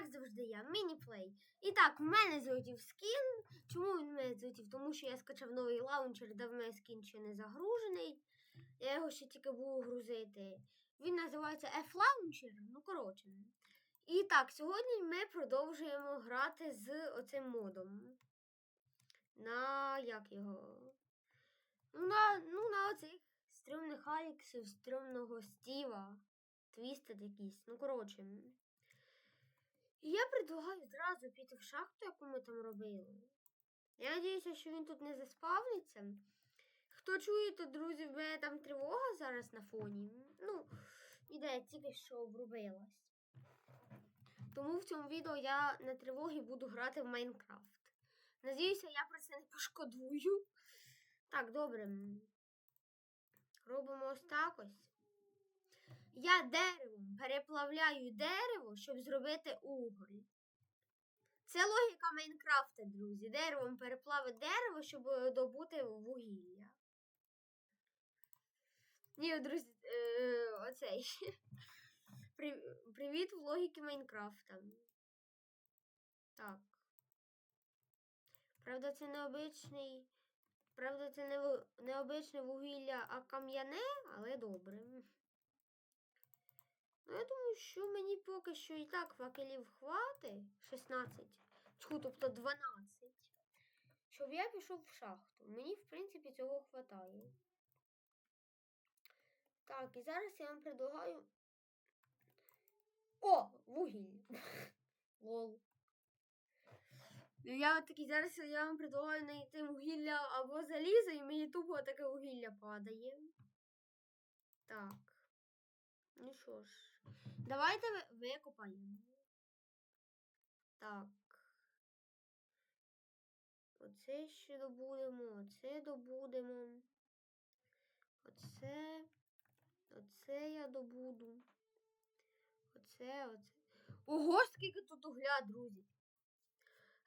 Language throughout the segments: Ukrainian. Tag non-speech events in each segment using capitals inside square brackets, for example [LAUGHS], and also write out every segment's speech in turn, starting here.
як завжди, я мініплей. І так, в мене злетів скін. Чому він в мене злетів? Тому що я скачав новий лаунчер, де в мене скін ще не загружений. Я його ще тільки буду грузити. Він називається F-Launcher, ну коротше. І так, сьогодні ми продовжуємо грати з оцим модом. На як його? Ну, на, ну, на оцих стрімних Аліксів, стрімного Стіва. Твістед якийсь. Ну, коротше. І я предлагаю зразу піти в шахту, яку ми там робили. Я надіюся, що він тут не заспавниться. Хто чує, то, друзі, в мене там тривога зараз на фоні. Ну, ідея тільки що обрубилась. Тому в цьому відео я на тривогі буду грати в Майнкрафт. Надіюся, я про це не пошкодую. Так, добре. Робимо ось так ось. Я деревом переплавляю дерево, щоб зробити уголь. Це логіка Майнкрафта, друзі. Деревом переплавити дерево, щоб е, добути вугілля. Ні, друзі, е, оцей. [LAUGHS] Привіт в логіки Майнкрафта. Так. Правда, це необичний. Правда, це не, необичне вугілля, а кам'яне, але добре. Ну, я думаю, що мені поки що і так факелів хвати 16. Чху, тобто 12. Щоб я пішов в шахту. Мені, в принципі, цього хватає. Так, і зараз я вам предлагаю. О, вугілля. [LAUGHS] Лол. Ну, Я такий зараз я вам предлагаю знайти вугілля або залізо, і мені тупо таке вугілля падає. Так. Ну що ж, давайте викопаємо. Так. Оце ще добудемо, оце добудемо. Оце. Оце я добуду. Оце, оце. Ого, скільки тут угля, друзі.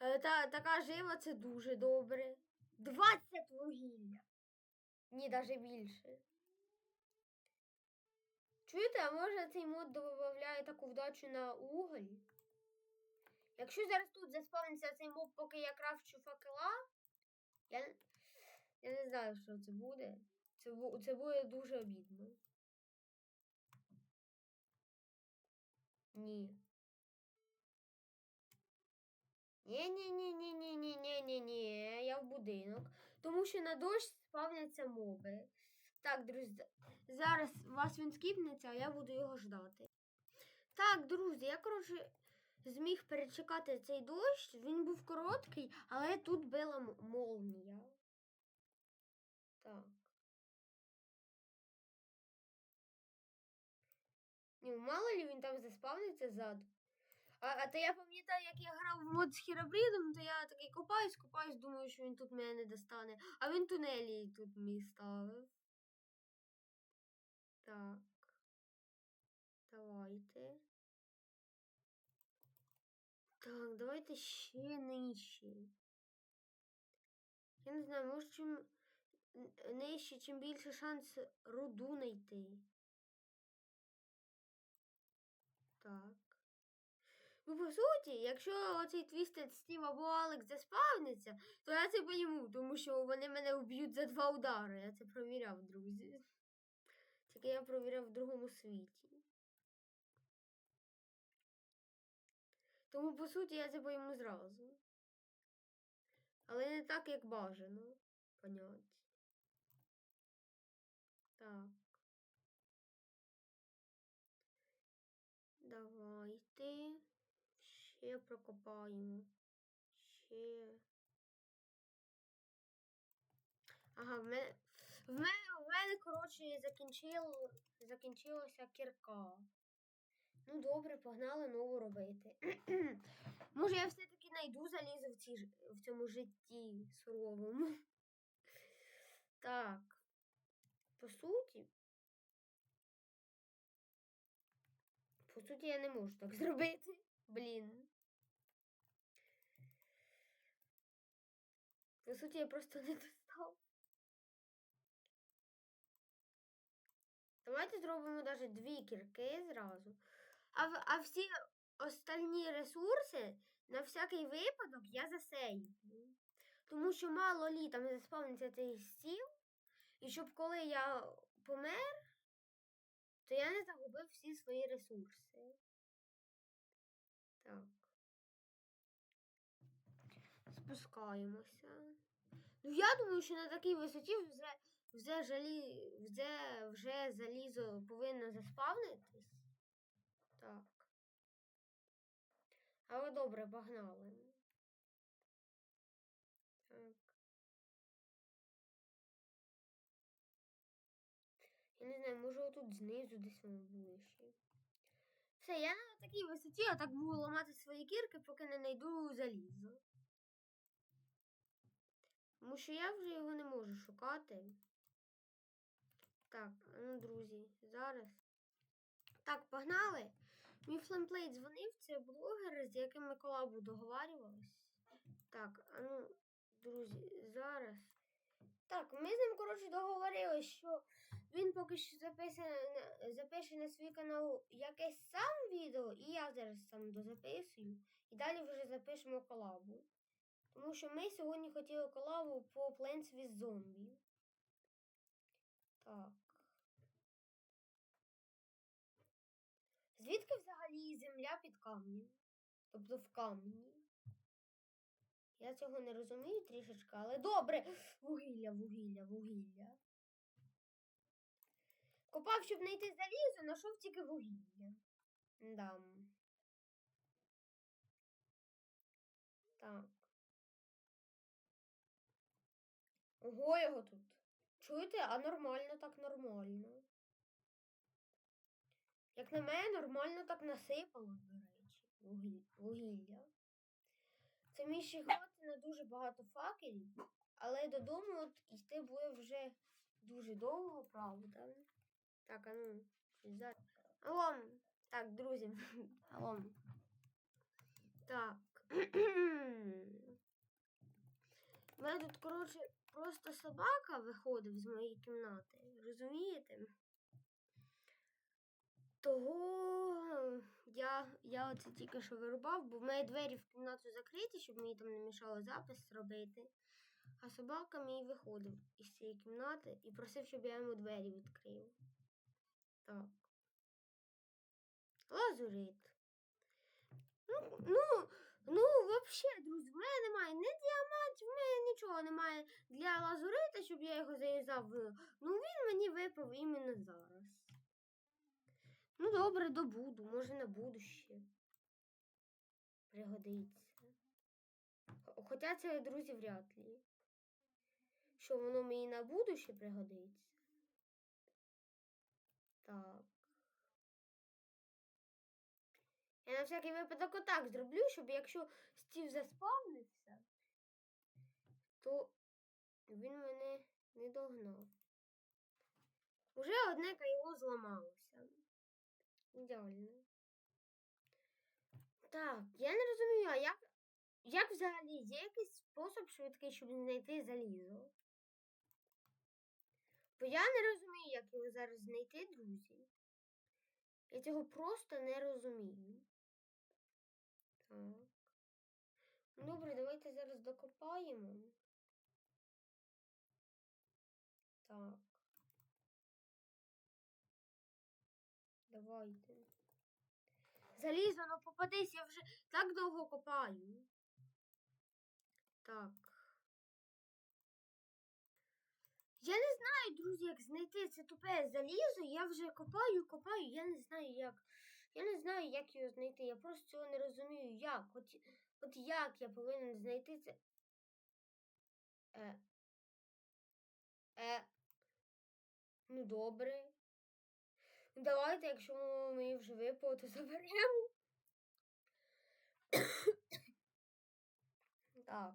Е, Та, така жива це дуже добре. 20 вугілля. Ні, навіть більше. Чуєте, а може цей мод додає таку вдачу на уголь? Якщо зараз тут заспавниться цей моб, поки я крафчу факела, я, я не знаю, що це буде. Це, це буде дуже обідно. Ні. Ні, ні, ні, ні, ні, ні, ні, ні, ні, я в будинок. Тому що на дощ спавняться моби. Так, друзі, зараз вас він скіпнеться, а я буду його ждати. Так, друзі, я, коротше, зміг перечекати цей дощ. Він був короткий, але тут била молнія. Так. Ні, мало ли він там заспавниться ззаду. А, а то я пам'ятаю, як я грав в мод з хіробрідом, то я такий копаюсь, копаюсь, думаю, що він тут мене не достане. А він тунелі тут мій ставив. Так. Давайте. Так, давайте ще нижче. Я не знаю, може чим нижче, чим більше шанс руду знайти. Так. Ну, по суті, якщо оцей твістед Стів або Алекс заспавниться, то я це пойму, тому що вони мене вб'ють за два удари. Я це провіряв, друзі. Тільки я провіряв в другому світі. Тому, по суті, я це пойму зразу. Але не так, як бажано понять. Так. Давайте. Ще прокопаємо. Ще. Ага, в мене. В мене, мене коротше, закінчил, закінчилася кірка. Ну, добре, погнали нову робити. [CLEARS THROAT] Може, я все-таки знайду залізо в, в цьому житті суровому. [LAUGHS] Так. По суті. По суті, я не можу так [LAUGHS] зробити. Блін. По суті, я просто [LAUGHS] не достав. Давайте зробимо навіть дві кірки зразу. А, а всі остальні ресурси на всякий випадок я засейвлю. Тому що мало лі там заспавниться цей стіл, і щоб коли я помер, то я не загубив всі свої ресурси. Так. Спускаємося. Ну, я думаю, що на такій висоті вже, вже, жалі, вже, вже залізо повинно заспавнитись. Так. Але добре, погнали. Так. Я не знаю, може отут знизу десь воно було ще. Все, я на такій висоті, а так буду ламати свої кірки, поки не знайду залізо. Тому що я вже його не можу шукати. Так, ну, друзі, зараз. Так, погнали. Мій флемплейт дзвонив, це блогер, з яким ми колабу договарювались. Так, а ну, друзі, зараз. Так, ми з ним, коротше, договорились, що він поки що запише на свій канал якесь сам відео, і я зараз сам дозаписую. І далі вже запишемо колабу. Тому що ми сьогодні хотіли колабу по Plants with Zombie. Так. Звідки взагалі земля під камнем? Тобто в камні. Я цього не розумію трішечки, але добре. Вугілля, вугілля, вугілля. Копав, щоб знайти залізо, знайшов тільки вугілля. Да. Так. Ого, його тут. Чуєте? А нормально так нормально. Як на мене, нормально так насипало, до речі, вугілля. Це мій ще хватить на дуже багато факелів, але додому от йти буде вже дуже довго, правда. Так, а ну, зараз. Алло, так, друзі. [LAUGHS] Алло. Так. У мене тут, коротше, просто собака виходив з моєї кімнати. Розумієте? Того я, я оце тільки що вирубав, бо в мене двері в кімнату закриті, щоб мені там не мішало запис робити. А собака мій виходив із цієї кімнати і просив, щоб я йому двері відкрив. Так. Лазурит. Ну, ну, ну, взагалі, друзі, в мене немає ні діамантів, в мене нічого немає для лазурита, щоб я його зав'язав. Ну, він мені випав іменно зараз. Ну, добре, добуду, може на будуще. Пригодиться. Хоча це, друзі, вряд ли. Що воно мені на будуще пригодиться. Так. Я на всякий випадок отак зроблю, щоб якщо стів заспавниться, то він мене не догнав. Уже одне кайло зламалося. Ідеально. Так, я не розумію, а як, як взагалі є якийсь спосіб швидкий, щоб знайти залізо? Бо я не розумію, як його зараз знайти, друзі. Я цього просто не розумію. Так. Добре, давайте зараз докопаємо. Так. Давайте. Залізо, ну попадись, я вже так довго копаю. Так. Я не знаю, друзі, як знайти це тупе залізо. Я вже копаю, копаю, я не знаю як. Я не знаю, як його знайти. Я просто цього не розумію, як. От, от як я повинен знайти це. Е. Е. Ну, добре. Давайте, якщо мені вже випало, то заберемо. так.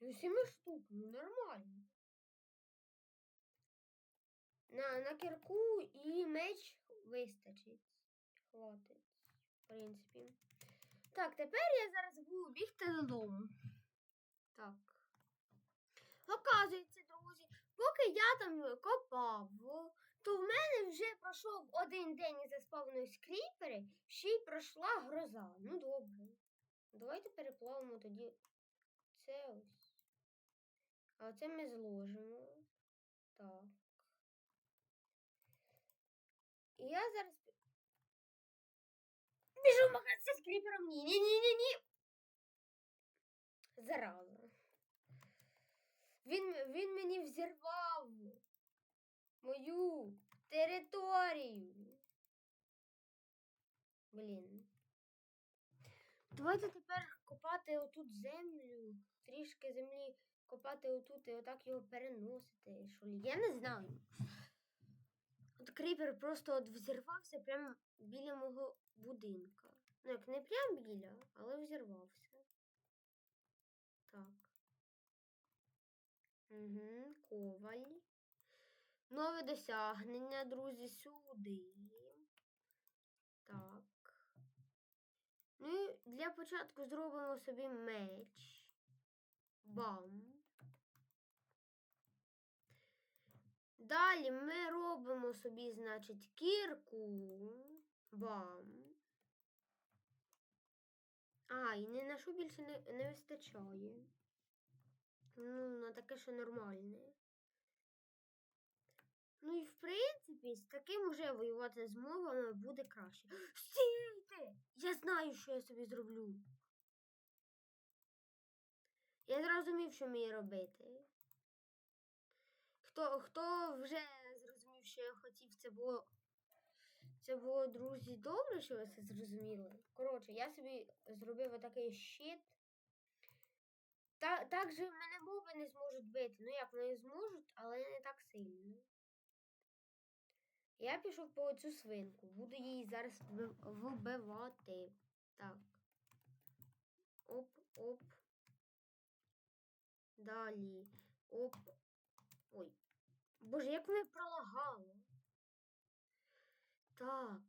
Ну, сіми штук, ну нормально. На, на кірку і меч вистачить. Хватить, в принципі. Так, тепер я зараз буду бігти додому. Так. Оказується, поки я там копав то в мене вже пройшов один день і заспавнились кріпери, ще й пройшла гроза. Ну добре. Давайте переплавимо тоді це ось. А це ми зложимо. Так. І я зараз. Біжу магазин з кріпером. Ні, ні, ні, ні, ні. Зараза. Він, він мені взірвав мою територію. Блін. Давайте тепер копати отут землю, трішки землі копати отут і отак його переносити. Що лі? Я не знаю. От кріпер просто от взірвався прямо біля мого будинка. Ну, як не прямо біля, але взірвався. Так. Угу, коваль. Нове досягнення, друзі, сюди. Так. Ну і для початку зробимо собі меч. Бам. Далі ми робимо собі, значить, кірку. Бам. А, і на що більше не, не вистачає. Ну, на таке, що нормальне. Ну і в принципі, з таким уже воювати з мовами буде краще. [GASPS] Стійте! Я знаю, що я собі зроблю. Я зрозумів, що мені робити. Хто, хто вже зрозумів, що я хотів, це було. Це було, друзі, добре, що ви це зрозуміли. Коротше, я собі зробив отакий щит. Та, так же мене мови не зможуть бити. Ну як вони зможуть, але не так сильно. Я пішов по цю свинку. Буду її зараз вби- вбивати. Так. Оп, оп. Далі. Оп. Ой. Боже, як мене пролагало. Так.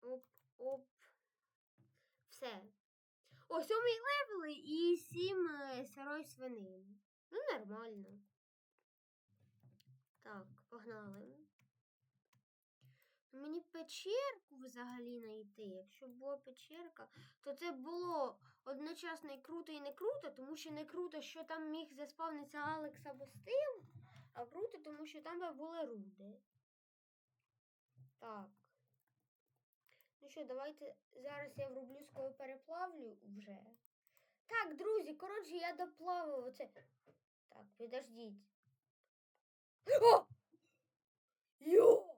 Оп, оп. Все. О, сьомий левели і сім е, сирої свинини. Ну, нормально. Так, погнали. Мені печерку взагалі знайти. Якщо була печерка, то це було одночасно і круто, і не круто, тому що не круто, що там міг заспавнитися Алекс або Стив, а круто, тому що там були руди. Так. Ну що, давайте зараз я врублю скоро переплавлю вже. Так, друзі, коротше, я доплавив оце. Так, підождіть. О! Йо!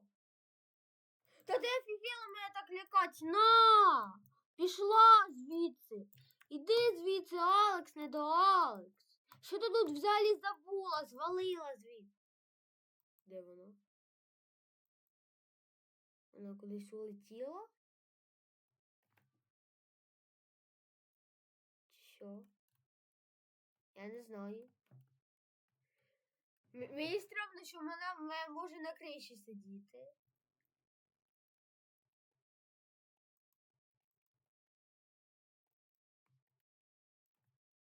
Та ти офігела мене так лякати? На! Пішла звідси. Іди звідси, Алекс, не до Алекс. Що ти тут взагалі забула? Звалила звідси. Де вона? Вона кудись улетіла? Що? Я не знаю. М- Мені стрьомно, що вона може на криші сидіти.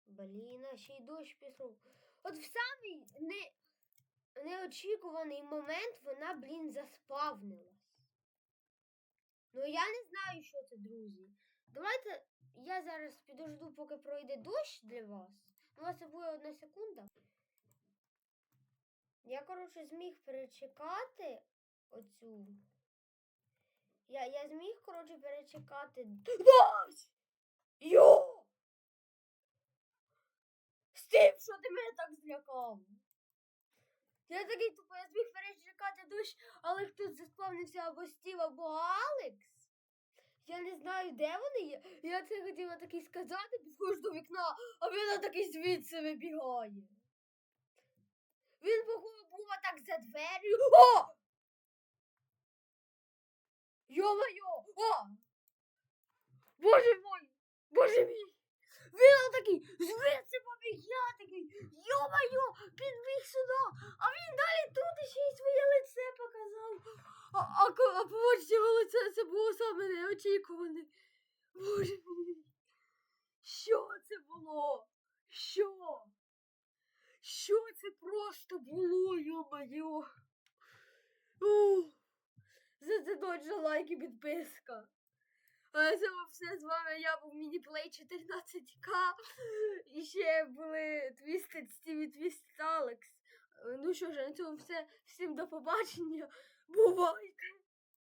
Блін, а ще й дощ пішов. От в самий не... неочікуваний момент вона, блін, заспавнилась. Ну я не знаю, що це, друзі. Давайте я зараз підожду, поки пройде дощ для вас. У вас це буде одна секунда. Я, коротше, зміг перечекати оцю. Я, я зміг, коротше, перечекати. Дощ! Йо! Стив, що ти мене так злякав? Я такий тупо, я зміг перечекати дощ, але хтось заспавнився або Стів, або Алекс. Я не знаю, де вони є. Я це хотіла такий сказати, підходжу до вікна, а він такий звідси вибігає. Він походу був так за дверю. О! Йо-моє! О! Боже мой! Боже мій! Він такий звідси побіг, я такий, йо-моє, підбіг сюди, а він далі тут ще й своє лице показав. А, а, а побачите його лице, це було саме неочікуване. Боже мій. Що це було? Що? Що це просто було, йо-моє? Ух, За це точно лайк і підписка. А це все з вами я був Мініплей 14К. І ще були Twisted Steve і Twisted Alex. Ну що ж, на цьому все. Всім до побачення. Бувайте!